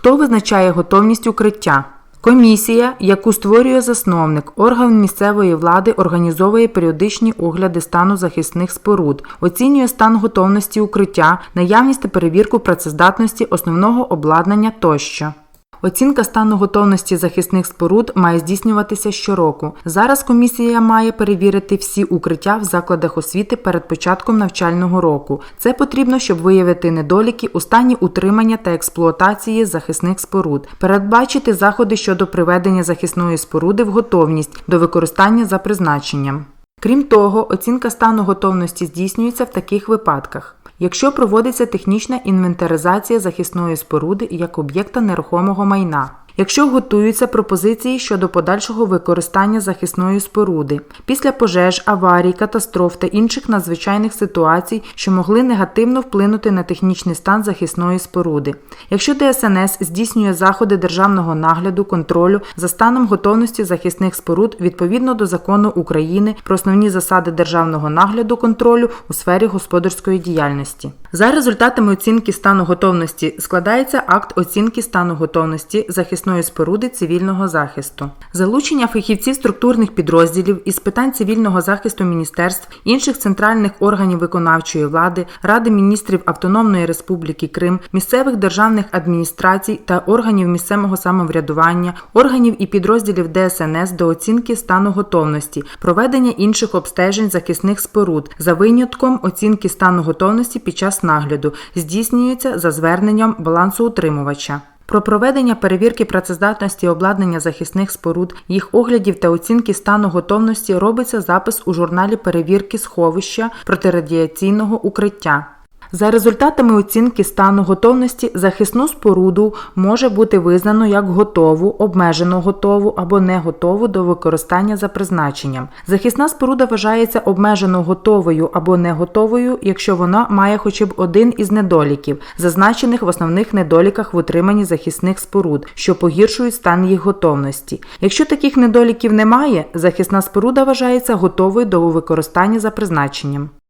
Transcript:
Хто визначає готовність укриття? Комісія, яку створює засновник, орган місцевої влади організовує періодичні огляди стану захисних споруд, оцінює стан готовності укриття, наявність та перевірку працездатності основного обладнання тощо. Оцінка стану готовності захисних споруд має здійснюватися щороку. Зараз комісія має перевірити всі укриття в закладах освіти перед початком навчального року. Це потрібно, щоб виявити недоліки у стані утримання та експлуатації захисних споруд, передбачити заходи щодо приведення захисної споруди в готовність до використання за призначенням. Крім того, оцінка стану готовності здійснюється в таких випадках. Якщо проводиться технічна інвентаризація захисної споруди як об'єкта нерухомого майна, якщо готуються пропозиції щодо подальшого використання захисної споруди, після пожеж, аварій, катастроф та інших надзвичайних ситуацій, що могли негативно вплинути на технічний стан захисної споруди, якщо ДСНС здійснює заходи державного нагляду, контролю за станом готовності захисних споруд відповідно до закону України про основні засади державного нагляду контролю у сфері господарської діяльності. За результатами оцінки стану готовності складається акт оцінки стану готовності захисної споруди цивільного захисту. Залучення фахівців структурних підрозділів із питань цивільного захисту міністерств, інших центральних органів виконавчої влади, Ради міністрів Автономної Республіки Крим, місцевих державних адміністрацій та органів місцевого самоврядування, органів і підрозділів ДСНС до оцінки стану готовності, проведення інших обстежень захисних споруд за винятком оцінки стану готовності під час нагляду здійснюється за зверненням балансоутримувача. Про проведення перевірки працездатності обладнання захисних споруд, їх оглядів та оцінки стану готовності робиться запис у журналі перевірки сховища протирадіаційного укриття. За результатами оцінки стану готовності захисну споруду може бути визнано як готову, обмежено готову або не готову до використання за призначенням. Захисна споруда вважається обмежено готовою або не готовою, якщо вона має хоча б один із недоліків, зазначених в основних недоліках в утриманні захисних споруд, що погіршують стан їх готовності. Якщо таких недоліків немає, захисна споруда вважається готовою до використання за призначенням.